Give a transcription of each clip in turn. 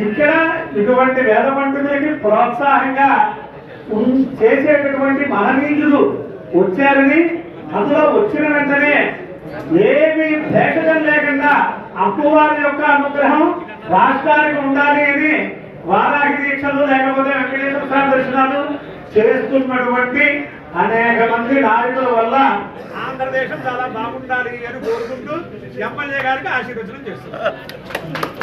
ఇక్కడ ఇటువంటి వేద పండితులకి ప్రోత్సాహంగా చేసేటటువంటి మహనీయులు వచ్చారని అందులో వచ్చిన వెంటనే ఏమి భేషజం లేకుండా అప్పువారి యొక్క అనుగ్రహం రాష్ట్రానికి ఉండాలి అని వారాహి దీక్షలు లేకపోతే వెంకటేశ్వర స్వామి దర్శనాలు చేస్తున్నటువంటి అనేక మంది నాయకుల వల్ల ఆంధ్రదేశం చాలా బాగుండాలి అని కోరుకుంటూ ఎమ్మెల్యే గారికి ఆశీర్వచనం చేస్తున్నారు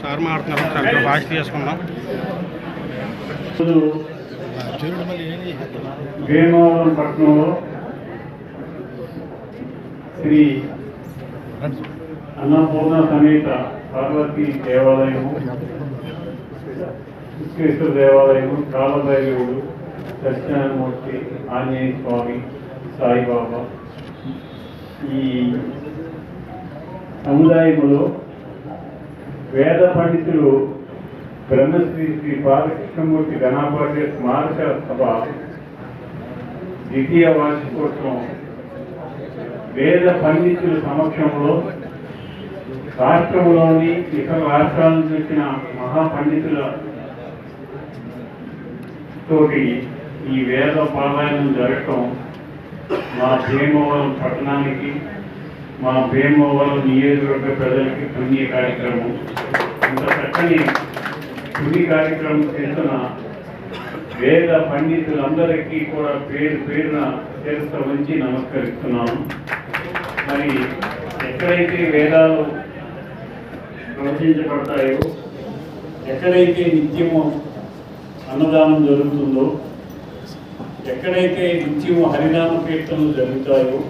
సార్ మాట్లాడుతున్నారు భాష తీసుకుందాం భీమవరం పట్టణంలో శ్రీ అన్నపూర్ణ సమేత పార్వతి దేవాలయము విశ్వేశ్వర దేవాలయము కాలదైవుడు సత్యనారాయణమూర్తి ఆంజనేయ స్వామి సాయిబాబా. ఈ సముదాయములో వేద పండితులు బ్రహ్మశ్రీ శ్రీ బాలకృష్ణమూర్తి గణాపాటి స్మారక సభ ద్వితీయ వార్షికోత్సవం వేద పండితుల సమక్షంలో రాష్ట్రంలోని ఇతర రాష్ట్రాల నుంచి వచ్చిన మహాపండితుల తోటి ఈ వేద పారాయణం జరగటం మా భీమవరం పట్టణానికి మా భీమవరం నియోజకవర్గ ప్రజలకి పుణ్య కార్యక్రమం. ఇంత చక్కని పుణ్య కార్యక్రమం చేస్తున్న వేద పండితులందరికీ కూడా పేరు పేరున చేస్త వంచి నమస్కరిస్తున్నాను. మరి ఎక్కడైతే వేదాలు ప్రవచించబడతాయో ఎక్కడైతే నిత్యము అన్నదానం జరుగుతుందో ఎక్కడైతే నిత్యము హరినామ కీర్తనలు జరుగుతాయో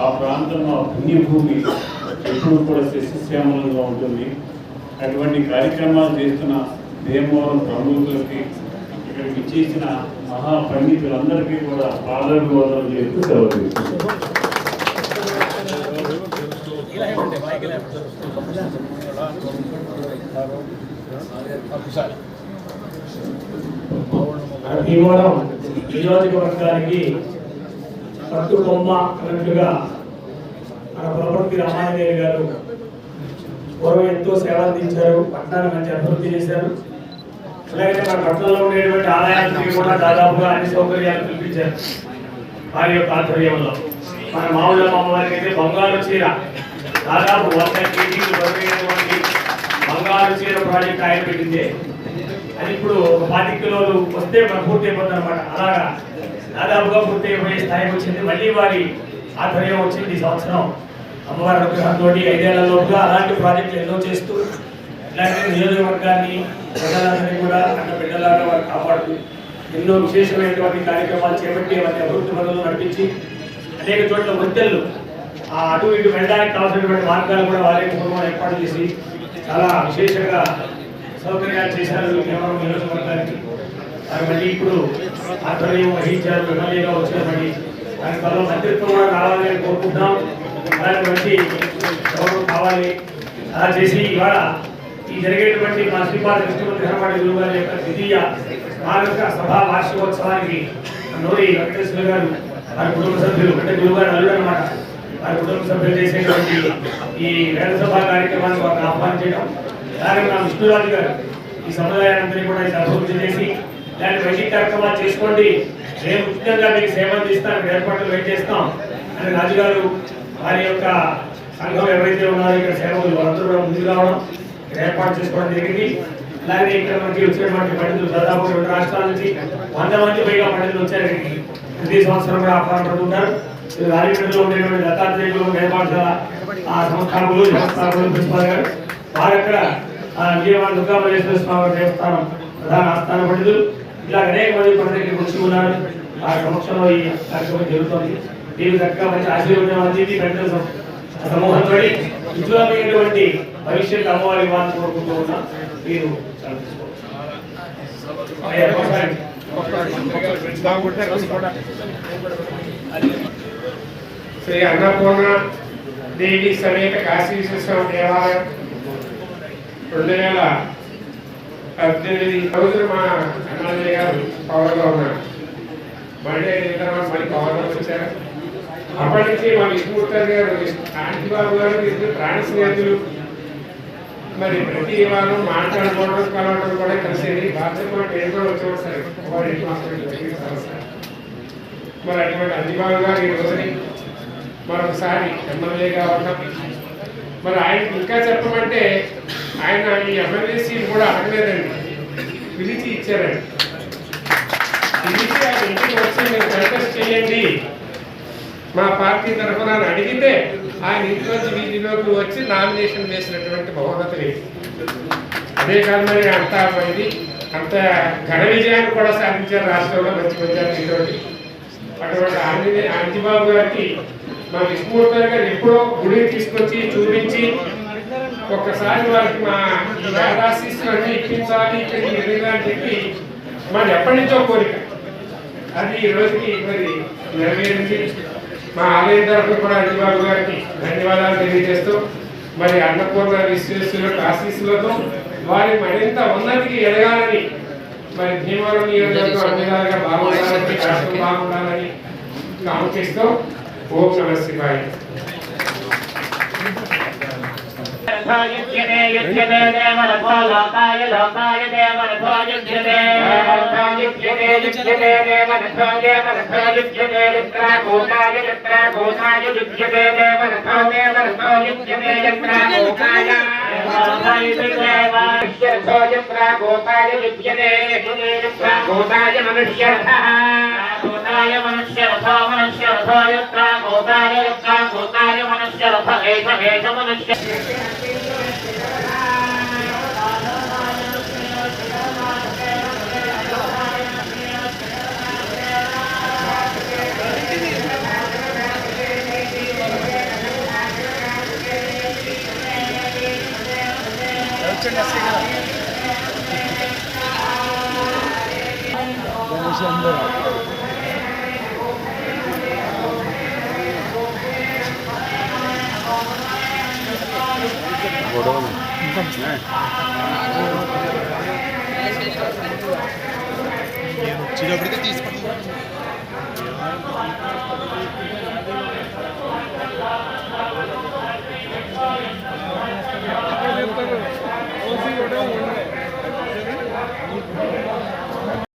ఆ ప్రాంతం ఆ పుణ్యభూమి ఎప్పుడు కూడా శశిశ్యామలంగా ఉంటుంది అటువంటి కార్యక్రమాలు చేస్తున్న భీమవరం ప్రముఖులకి ఇక్కడికి ఇచ్చేసిన మహా పండితులందరికీ కూడా పాదాభివాదాలు చేస్తూ సెలవు తీసుకుంటున్నాను. మన భీమవరం నియోజకవర్గానికి పట్టు బొమ్మ అన్నట్టుగా మన పులపర్తి రామాదేవి గారు పూర్వం ఎంతో సేవ అందించారు పట్టణాన్ని మంచి అభివృద్ధి చేశారు. అలాగే మన పట్టణంలో ఉండేటువంటి ఆలయానికి కూడా దాదాపుగా అన్ని సౌకర్యాలు కల్పించారు వారి యొక్క ఆధ్వర్యంలో. మన మామూలు అమ్మవారికి అయితే బంగారు చీర దాదాపు వంద కేజీలు బరువైనటువంటి బంగారు చీర ప్రాజెక్ట్ ఆయన పెట్టింది. అది ఇప్పుడు ఒక పాతి కిలోలు వస్తే మన పూర్తి అయిపోతుంది అనమాట అలాగా దాదాపుగా పూర్తయిపోయే స్థాయికి వచ్చింది. మళ్ళీ వారి ఆధ్వర్యం వచ్చింది ఈ సంవత్సరం. అమ్మవారి అనుగ్రహంతో ఐదేళ్ళలోపుగా అలాంటి ప్రాజెక్టులు ఎన్నో చేస్తూ ఇలాంటి నియోజకవర్గాన్ని ప్రజలందరినీ కూడా అన్న బిడ్డలాగా వారు కాపాడుతూ ఎన్నో విశేషమైనటువంటి కార్యక్రమాలు చేపట్టి వారి అభివృద్ధి పనులు నడిపించి అనేక చోట్ల వృత్తులు ఆ అటు ఇటు వెళ్ళడానికి కావాల్సినటువంటి మార్గాలు కూడా వారే పూర్వం ఏర్పాటు చేసి చాలా విశేషంగా సౌకర్యాలు చేశారు కేవలం నియోజకవర్గానికి. మళ్ళీ ఇప్పుడు ఆధ్వర్యం వహించారు ఎమ్మెల్యేగా వచ్చినప్పటి దానికి త్వరలో మంత్రిత్వం కూడా రావాలని కోరుకుంటున్నాం. అలాంటి మంచి గౌరవం కావాలి. అలా చేసి ఇవాళ ఈ జరిగేటువంటి మా శ్రీపాద కృష్ణమూర్తి ధర్మాడి గురువు గారి యొక్క ద్వితీయ స్మారక సభా వార్షికోత్సవానికి నోరి వెంకటేశ్వర గారు వారి కుటుంబ సభ్యులు అంటే గురువు గారు అల్లుడు అనమాట వారి కుటుంబ సభ్యులు చేసేటువంటి ఈ వేద సభా కార్యక్రమాన్ని వారిని ఆహ్వానించడం. అలాగే మన విష్ణురాజు గారు ఈ సముదాయాన్ని కూడా ఇది అభివృద్ధి చేసి ఇలాంటి వైదిక కార్యక్రమాలు చేసుకోండి మేము ఉచితంగా మీకు సేవ అందిస్తాం ఏర్పాట్లు వెయిట్ చేస్తాం. అని రాజుగారు వారి యొక్క సంఘం ఎవరైతే ఉన్నారో ఇక్కడ సేవలు వాళ్ళందరూ కూడా ముందుకు రావడం ఏర్పాటు చేసుకోవడం జరిగింది. అలాగే ఇక్కడ మనకి వచ్చినటువంటి పండితులు దాదాపు రెండు రాష్ట్రాల నుంచి వంద మంది పైగా పండితులు వచ్చారు. ప్రతి సంవత్సరం కూడా ఆహ్వానం పడుతుంటారు రాజమండ్రిలో ఉండేటువంటి దత్తాత్రేయులు మేపాఠశాల ఆ సంస్థాపకులు వ్యవస్థాపకులు ప్రిన్సిపాల్ గారు వారు అక్కడ ఆ, విజయవాడ దుర్గామల్లేశ్వర స్వామి దేవస్థానం ప్రధాన ఆస్థాన పండితులు. ఇలా అనేక మంది పండితులు వచ్చి ఉన్నారు. ఆ సమక్షంలో ఈ కార్యక్రమం జరుగుతుంది. దీని చక్కగా మంచి ఆశీర్వదం అందింది పెద్ద సమూహంతో ఉజ్వలమైనటువంటి భవిష్యత్ అమ్మవారి వారిని కోరుకుంటూ ఉన్నా మీరు శ్రీ అన్నపూర్ణ దేవి సమేత కాశీ విశ్వేశ్వర దేవాలయం రెండు వేల పద్దెనిమిది రోజులు మా ఎమ్మెల్యే గారు పవర్లో ఉన్నారు. మళ్ళీ అయిన తర్వాత మళ్ళీ పవర్లో వచ్చారు. అప్పటి నుంచి మా విష్ణుమూర్తి గారు కాంతిబాబు గారు ఇద్దరు ప్రాణ స్నేహితులు. మరి ప్రతి వారం మాట్లాడుకోవడం కలవడం కూడా కలిసేది. బాధ్యత నేను కూడా వచ్చేవాడు సార్? మరి అటువంటి అందిబాబు గారు ఈ రోజుని మరొకసారి ఎమ్మెల్యేగా ఉన్నాం మరి ఆయనకి ఇంకా చెప్పమంటే ఆయన ఈ ఎమ్మెల్యే కూడా అడగలేదండి. పిలిచి ఇచ్చారండి. పిలిచి ఆయన ఇంటికి వచ్చి మీరు కంటెస్ట్ చేయండి. మా పార్టీ తరఫున అడిగితే ఆయన ఇంట్లోంచి వీధిలోకి వచ్చి నామినేషన్ వేసినటువంటి బహుమతి లేదు. అదే కాదు మరి అంత మంది అంత ఘన విజయాన్ని కూడా సాధించారు రాష్ట్రంలో మంచి మెజార్టీతోటి అటువంటి ఆంజనే ఆంజబాబు గారికి మా విష్ణుమూర్తి గారు ఎప్పుడో గుడికి తీసుకొచ్చి చూపించి ఒక్కసారి వారికి మా ఈ వేదాశీస్సులు అన్ని ఇప్పించాలి ఇక్కడికి అని చెప్పి మరి ఎప్పటి నుంచో కోరిక. అది ఈ రోజుకి మరి నెరవేరింది. మా ఆలయం తరఫున కూడా అంజబాబు గారికి ధన్యవాదాలు తెలియజేస్తూ మరి అన్నపూర్ణ విశ్వేశ్వరుల ఆశీస్సులతో వారి మరింత ఉన్నతికి ఎదగాలని మరి భీమవరం నియోజకవర్గం అన్ని విధాలుగా బాగుండాలని రాష్ట్రం బాగుండాలని కాంక్షిస్తూ ఓం నమ శివాయ. युज्यते युज्यते देवरथो लोकाय लोकाय देवरथो युज्यते युज्यते युज्यते देवरथो देवरथो युज्यते यत्राभूताय यत्राभूताय युज्यते देवरथो देवरथो युज्यते यत्राभूताय देवायुज्यर्थो यत्राभूताय युज्यते यत्राभूताय मनुष्यर्थः भूताय मनुष्यरथो मनुष्यरथो यत्राभूताय यत्राभूताय मनुष्यरथ एष एष मनुष्य గొడవ నేను వచ్చినప్పటికే తీసుకున్నాను ఓసీ కూడా ఉండే